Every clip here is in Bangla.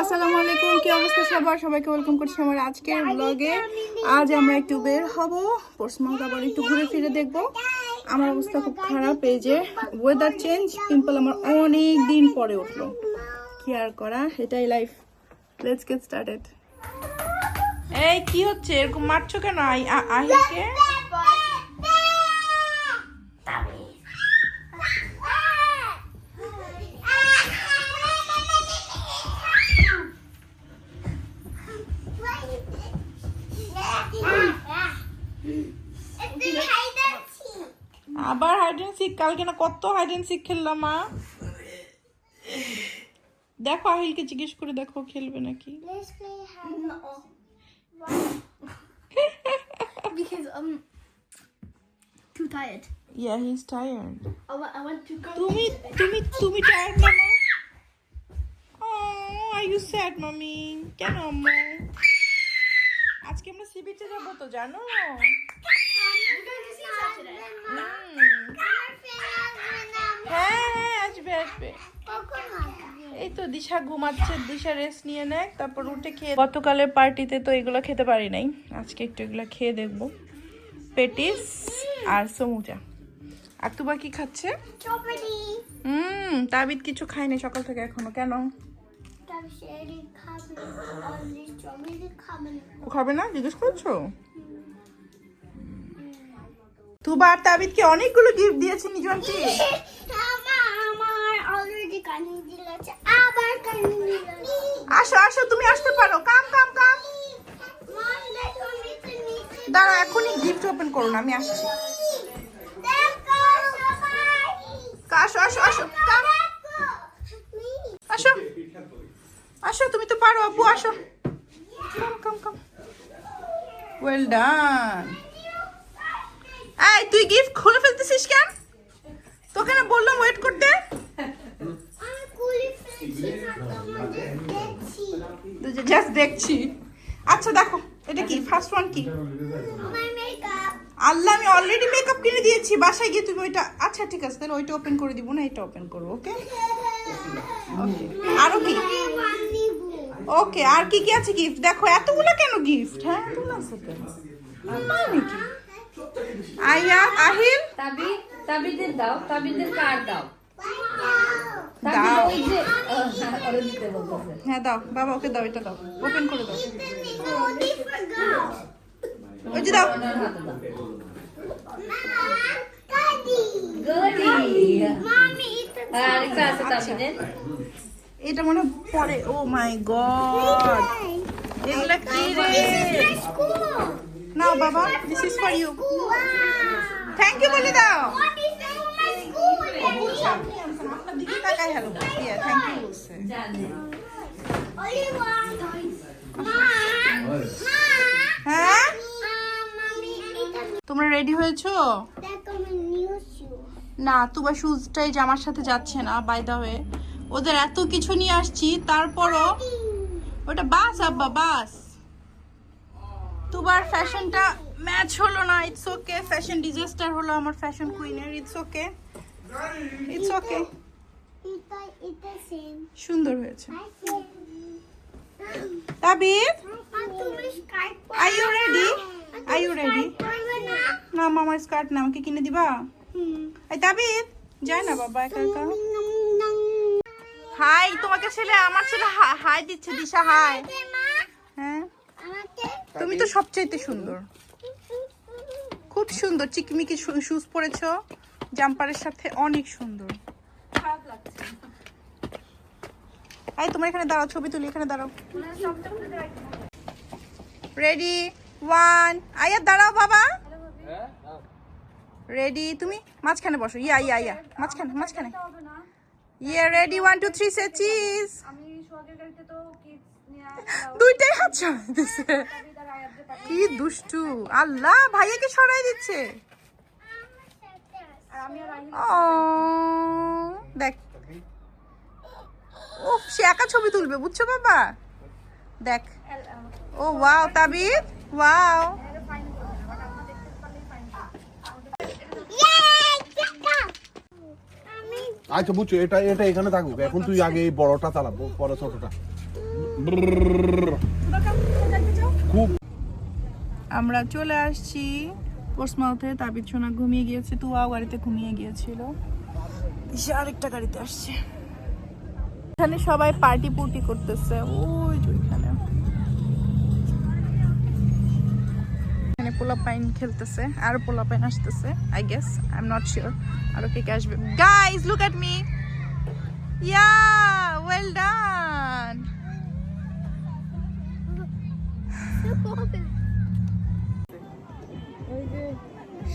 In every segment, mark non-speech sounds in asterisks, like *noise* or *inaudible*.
আসসালামু আলাইকুম, কি অবস্থা সবার? সবাইকে ওয়েলকাম করছি আমার আজকের ব্লগে আজ আমরা একটু বের হব পরশুমাল আবার একটু ঘুরে ফিরে দেখব। আমার অবস্থা খুব খারাপ, এই যে ওয়েদার চেঞ্জ পিম্পল আমার অনেক দিন পরে উঠল। কি আর করা, এটাই লাইফ লেটস গেট স্টার্টেড এই, কি হচ্ছে? এরকম মারছো কেন? আই- সিক কালকে না কত হাইড সিক খেললাম মা। দেখো আহিলকে জিজ্ঞেস করে দেখো খেলবে নাকি। Because too tired. I I want to go. তুমি তুমি তুমি না মা? মামি কেন আম্মু? আজকে আমরা সি বিচে যাব তো জানো? হুম। তো দিশা ঘুমাচ্ছে দিশা রেস্ট নিয়ে নেয় তারপর উঠে খেয়ে গতকালের পার্টিতে তো এগুলো খেতে পারি নাই। আজকে একটু এগুলো খেয়ে দেখব। পেটিস আর সমুচা। আর তুবা কি খাচ্ছে? হুম তাবিদ কিছু খায়নি সকাল থেকে এখনও। কেন? ও খাবে না? জিজ্ঞেস করছ? তুবা আর তাবিদকে অনেকগুলো গিফট দিয়েছে নিজনটি *laughs* আসো আসো তুমি আসতে পারো। কাম কাম কাম দাঁড়া এখনই গিফট ওপেন করো না আমি আসছি। আসো আসো আসো। আসো। আসো তুমি তো পারো আপু আসো। কাম কাম কাম ওয়েল ডান এই তুই গিফট খুলে ফেলতেছিস কেন? তোকে না বললাম ওয়েট করতে? জাস্ট দেখছি। আচ্ছা দেখো এটা কি? ফার্স্ট ওয়ান কি? আল্লাহ আমি অলরেডি মেকআপ কিনে দিয়েছি। বাসায় গিয়ে তুমি ওইটা আচ্ছা ঠিক আছে তাহলে ওইটা ওপেন করে দিব না এটা ওপেন করব ওকে আরও কি? ওকে আর কি কি আছে গিফট দেখো এতগুলো কেন গিফট হ্যাঁ এতগুলো আছে কেন? মানে কি? আইয়া আহিল? তাবি তাবিদের দাও তাবিদের কার দাও তাবিদ দাও। ওই যে ও, হ্যাঁ, হ্যাঁ দাও বাবা ওকে দাও এটা দাও ওপেন করে দাও। ওই যে দাও। একটা আছে এটা মনে পরে ও মাই গড। এগুলা কি রে? নাও বাবা this is for you thank you বলে দাও। তাকাই হ্যালো ইয়া থ্যাংক ইউ হ্যাঁ তোমরা রেডি হয়েছো? না, তুবা শুজটাই জামার সাথে যাচ্ছে না বাই দা ওয়ে ওদের এত কিছু নিয়ে আসছি, তারপরও ওটা বাস, আব্বা, বাস। তুবার ফ্যাশনটা ম্যাচ হলো না ইটস ওকে ফ্যাশন ডিজাস্টার হলো আমার ফ্যাশন কুইনের ইটস ওকে ইটস ওকে সুন্দর হয়েছে। Tabid are you ready are you ready না? মামার স্কার্ট না আমাকে কিনে দিবা? এই তাবিদ যায় না বাবা একা একা। হাই তোমাকে ছেলে আমার ছেলে হাই দিচ্ছে দিশা হাই হ্যাঁ? তুমি তো সবচাইতে সুন্দর। খুব সুন্দর চিকমিকি শুজ পরেছো জাম্পারের সাথে অনেক সুন্দর। এই তোমার এখানে দাঁড়াও ছবি তুলি এখানে দাঁড়াও। রেডি ওয়ান আয়া দাঁড়াও বাবা। রেডি তুমি মাঝখানে বসো। ইয়া ইয়া ইয়া। মাঝখানে মাঝখানে। Yeah ready one two three say cheese দুইটাই হাত সরাই দিচ্ছে কি দুষ্টু। আল্লাহ ভাইয়াকে সরাই দিচ্ছে। ও দেখ। ও সে একা ছবি তুলবে বুঝছ বাবা? দেখ। Oh wow Tabid wow. আচ্ছা বুঝছ এটা এটা এখানে থাকুক। এখন তুই আগে এই বড়টা চালাবো পরে ছোটটা। খুব। আমরা চলে আসছি। পোস্টমাউথে তাবিদ সোনা ঘুমিয়ে গিয়েছে তুয়াও গাড়িতে ঘুমিয়ে গিয়েছিল। আরেকটা গাড়িতে আসছে। এখানে সবাই পার্টি পুর্টি করতেছে। ওই ওইখানে। এখানে পাইন খেলতেছে, আর পোলা পাইন আসতেছে I guess I am not sure আরও কে কে আসবে। Guys look at me yeah well done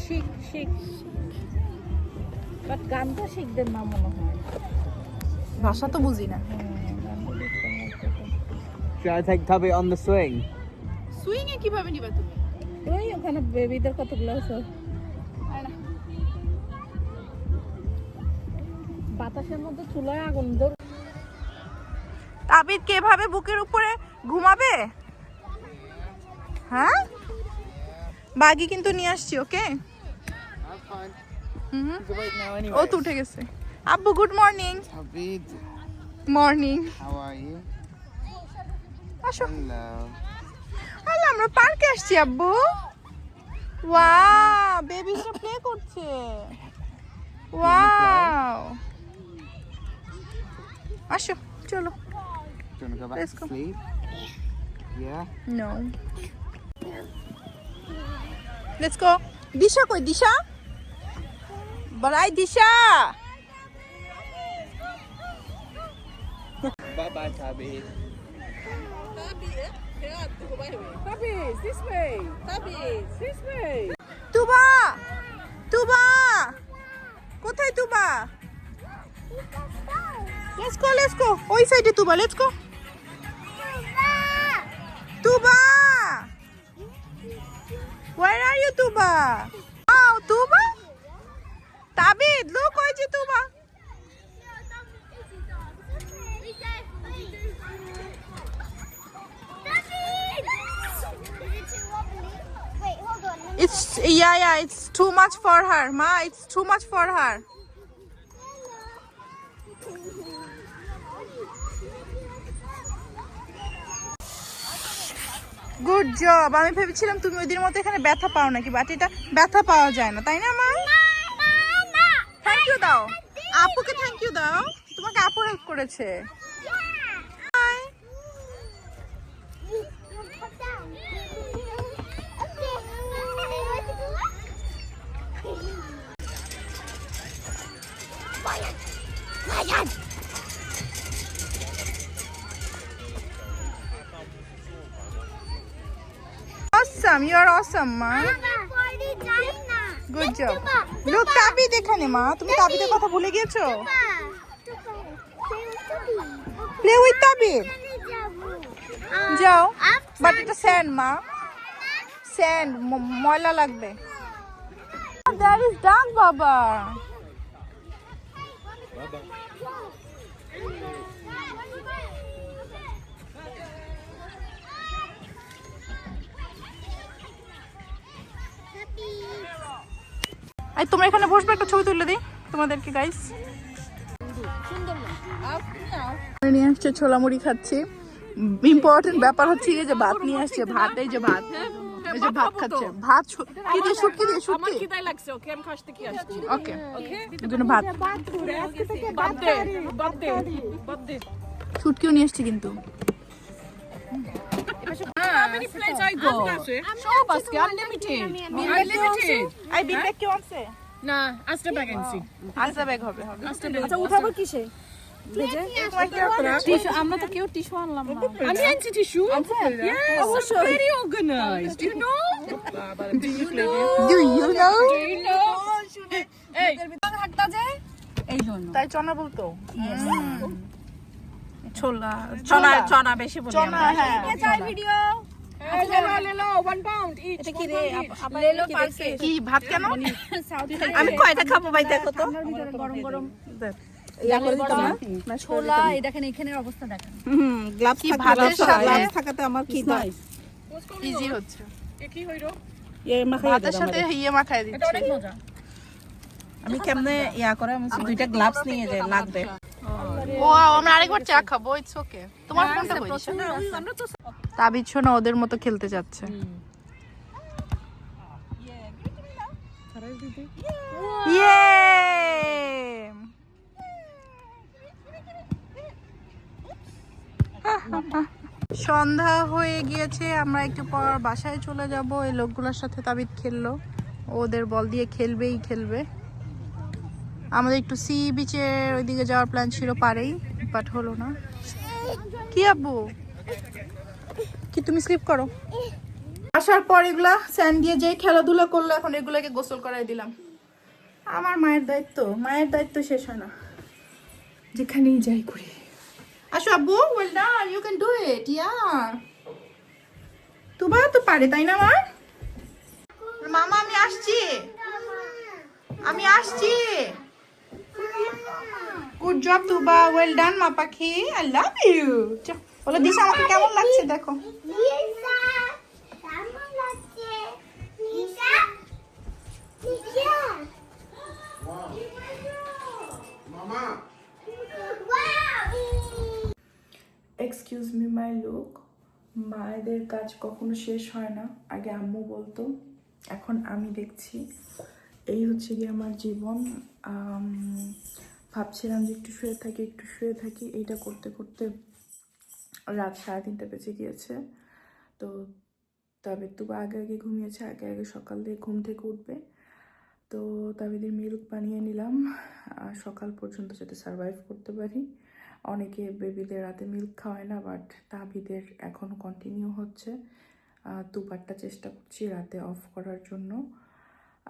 শিখ শিখ বাট গান তো শিখদের না মনে হয়। ভাষা তো বুঝি না। Should I take Tubby on the swing? Swing এ কীভাবে নিবা তুমি? ওই ওখানে বেবিদের কতগুলো আছে? বাতাসের মধ্যে চুলায় আগুন ধর তাবিদ কীভাবে বুকের উপরে ঘুমাবে? হ্যাঁ? বাগি কিন্তু নিয়ে আসছি ওকে? হুম. ও তো উঠে গেছে। আব্বু good morning morning how are you? আসো Hello. আল্লাহ আমরা পার্কে আসছি আব্বু ওয়াও বেবিটা প্লে করছে ওয়াও আসো চলো Do you want to go back Let's to go. sleep? Yeah. No. Let's go. Disha কই দিশা বড়াই Disha Bye bye, Tubby. তুবা তুবা কোথায় তুবা লেটস গো লেটস গো ওই সাইডে Tuba let's go Tuba Where are you Tuba Wow, Tuba Tabid look ওই যে It's, yeah yeah, it's too much for her. Ma, it's too much for her. Good job আমি ভেবেছিলাম তুমি ওদের মতো এখানে ব্যথা পাও নাকি বাট এটা ব্যথা পাওয়া যায় না, তাই না, মা? থ্যাংক ইউ দাও। আপুকে থ্যাংক ইউ দাও। তোমাকে আপু হেল্প করেছে। Awesome, you are awesome, মা গুড জব লুক তাবিদ এখানে মা। তুমি তাবিদের কথা ভুলে গিয়েছো? প্লে উইথ তাবিদ যাও বাট এটা স্যান্ড মা স্যান্ড ময়লা লাগবে দ্যার ইজ ডাক বাবা এই তোমরা এখানে বসবে একটা ছবি তুলে দিই তোমাদেরকে গাইস নিয়ে আসছে ছোলা মুড়ি খাচ্ছি। ইম্পর্টেন্ট ব্যাপার হচ্ছে যে ভাত নিয়ে আসছে ভাত এই যে ভাত। এই যে ভাত খাচ্ছে। ভাত কি দিয়ে শুটকি দিয়ে শুটকি? খিদাই লাগছে ওকে আমি আসছি? ওকে জন্য ভাত। বাদ দে বাদ দে বাদ দে। শুটকিও নিয়ে আসছে কিন্তু। প্লেস আই গো সব আজকে আনলিমিটেড। আনলিমিটেড। আই বিল ব্যাগ কেউ আছে না আস্তে ব্যাগ আনছি। আচ্ছা ব্যাগ হবে হবে। আচ্ছা উঠাবো কিসে? আমরা তো কেউ টিস্যু আনলাম না। আমি আনছি টিস্যু অবশ্যই। Very organized you know? do you know? Do you know? do you know? এই এই জন্য। তাই চনা বলতো? ছোলা চনা চনা বেশি বলি চনা হ্যাঁ। লেলো 1 pound each এটা কি রে? লেলো পারছে কি ভাত কেন? আমি কয়টা খাব ভাই দেখো তো? গরম গরম। ইয়া করে দিতাম না ছোলা এই দেখেন এখানের অবস্থা দেখেন। হুম গ্লাভস ভাতের সাথে? গ্লাভস থাকাতে আমার কি দাই ইজি হচ্ছে। কি হইল? এ মাখাই ভাতের সাথে ইয়ে মাখায় এটা অনেক মজা। আমি কেমনে ইয়া করে আমি দুইটা গ্লাভস নিয়ে যাই লাগবে। ও আমরা আরেকবার চা খাব ইটস ওকে তোমার ফোনটা কই? তাবিজ শোনা ওদের মতো খেলতে যাচ্ছে। ইয়ে সন্ধ্যা হয়ে গিয়েছে আমরা একটু পর বাসায় চলে যাব। এই লোকগুলোর সাথে তাবিদ খেললো। ওদের বল দিয়ে খেলবেই খেলবে। আমাদের একটু সি বিচের ওইদিকে যাওয়ার প্ল্যান ছিল পারেই বাট হলো না। কি আব্বু? কি তুমি স্লিপ করো? আসার পর এগুলা স্যান্ড দিয়ে যেই খেলাধুলা করল, এখন এগুলাকে গোসল করাই দিলাম। আমার মায়ের দায়িত্ব মায়ের দায়িত্ব শেষ হয় না। যেখানেই যাই করি আসো আব্বু well done you can do it yeah Tuba তো পারে, তাই না মা? মামা, আমি আসছি। আমি আসছি। Good job Tuba well done মা পাখি আই লাভ ইউ বলে দিশা আমাকে কেমন লাগছে দেখো! এক্সকিউজ মি মাই লুক মায়েদের কাজ কখনো শেষ হয় না। আগে আম্মু বলতো এখন আমি দেখছি। এই হচ্ছে গিয়ে আমার জীবন। ভাবছিলাম যে একটু শুয়ে থাকি, একটু শুয়ে থাকি। এইটা করতে করতে রাত সাড়ে তিনটা বেজে গিয়েছে। তো তবে তবু আগে আগে ঘুমিয়েছে, আগে আগে সকালে ঘুম থেকে উঠবে। তো তাবিদের মিল্ক বানিয়ে নিলাম। আর সকাল পর্যন্ত যাতে সারভাইভ করতে পারি। অনেকে বেবিদের রাতে মিল্ক খাওয়ায় না বাট তাবিদের এখনও কন্টিনিউ হচ্ছে। দুবারটা চেষ্টা করছি রাতে অফ করার জন্য।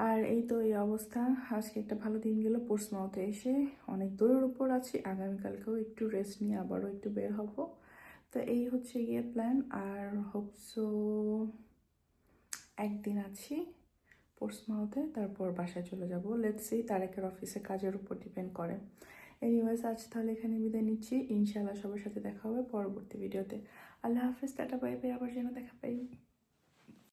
আর এই তো এই অবস্থা। আজকে একটা ভালো দিন গেল পোর্সমাউথে এসে অনেক দূরের উপর আছি। আগামীকালকেও একটু রেস্ট নিয়ে আবারও একটু বের হব। তো এই হচ্ছে গিয়ে প্ল্যান আর হোপসো একদিন আছি পোর্সমাউথে তারপর বাসায় চলে যাব। লেটস তারেকের অফিসে কাজের উপর ডিপেন্ড করে। এনিওয়েজ আজ তাহলে এখানে বিদায় নিচ্ছি। ইনশাআল্লাহ সবার সাথে দেখা হবে পরবর্তী ভিডিওতে আল্লাহ হাফিজ, টাটা বাই আবার যেন দেখা পাই।